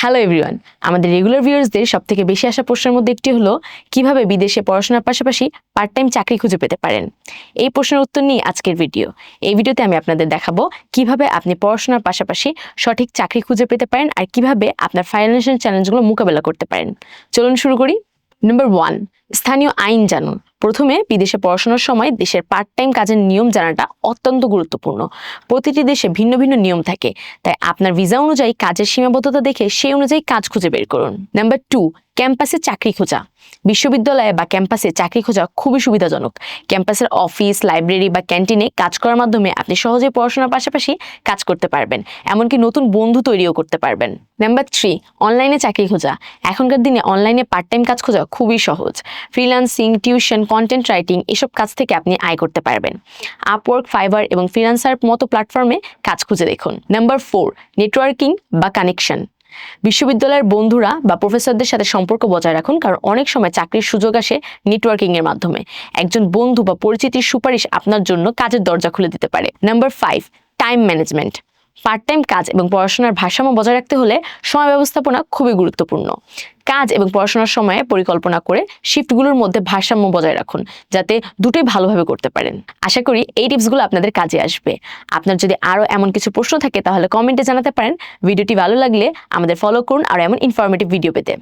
Hello everyone আমাদের regular ভিউয়ার্সদের সব থেকে বেশি আসা প্রশ্নের মধ্যে একটি হলো, কীভাবে বিদেশে পড়াশোনার পাশাপাশি পার্ট টাইম চাকরি খুঁজে পেতে পারেন? এই প্রশ্নের উত্তর নিয়ে আজকের ভিডিও এই ভিডিওতে আমি আপনাদের দেখাবো, কীভাবে আপনি পড়াশোনার পাশাপাশি সঠিক চাকরি খুঁজে পেতে পারেন আর কীভাবে আপনার ফাইন্যান্সিয়াল চ্যালেঞ্জগুলো মোকাবেলা করতে পারেন। চলুন শুরু করি। নম্বর ওয়ান স্থানীয় আইন জানুন। প্রথমে বিদেশে পড়াশোনার সময় দেশের পার্ট টাইম কাজের নিয়ম জানাটা অত্যন্ত গুরুত্বপূর্ণ। প্রতিটি দেশে ভিন্ন ভিন্ন নিয়ম থাকে, তাই আপনার ভিসা অনুযায়ী কাজের সীমাবদ্ধতা দেখে সেই অনুযায়ী কাজ খুঁজে বের করুন। নাম্বার টু ক্যাম্পাসে চাকরি খোঁজা। বিশ্ববিদ্যালয়ে বা ক্যাম্পাসে চাকরি খোঁজা খুবই সুবিধাজনক। ক্যাম্পাসের অফিস লাইব্রেরি বা ক্যান্টিনে কাজ করার মাধ্যমে আপনি সহজে পড়াশোনার পাশাপাশি কাজ করতে পারবেন, এমনকি নতুন বন্ধু তৈরিও করতে পারবেন। নাম্বার থ্রি অনলাইনে চাকরি খোঁজা। এখনকার দিনে অনলাইনে পার্ট টাইম কাজ খোঁজা খুবই সহজ। ফ্রিল্যান্সিং টিউশন কন্টেন্ট রাইটিং এসব কাজ থেকে আপনি আয় করতে পারবেন। আপওয়ার্ক ফাইবার এবং ফিনান্সার মতো প্ল্যাটফর্মে কাজ খুঁজে দেখুন। নাম্বার ফোর নেটওয়ার্কিং বা কানেকশন বিশ্ববিদ্যালয়ের বন্ধুরা বা প্রফেসরদের সাথে সম্পর্ক বজায় রাখুন, কারণ অনেক সময় চাকরির সুযোগ আসে নেটওয়ার্কিং এর মাধ্যমে। একজন বন্ধু বা পরিচিতির সুপারিশ আপনার জন্য কাজের দরজা খুলে দিতে পারে। Number five time management part time কাজ এবং পড়াশোনার ভারসাম্য বজায় রাখতে হলে সময় ব্যবস্থাপনা খুবই গুরুত্বপূর্ণ। কাজ এবং পড়াশোনার সময়ে পরিকল্পনা করে শিফটগুলোর মধ্যে ভারসাম্য বজায় রাখুন, যাতে দুটোই ভালোভাবে করতে পারেন। আশা করি এই টিপসগুলো আপনাদের কাজে আসবে। আপনার যদি আরও এমন কিছু প্রশ্ন থাকে, তাহলে কমেন্টে জানাতে পারেন। ভিডিওটি ভালো লাগলে আমাদের ফলো করুন আর এমন ইনফরমেটিভ ভিডিও পেতে।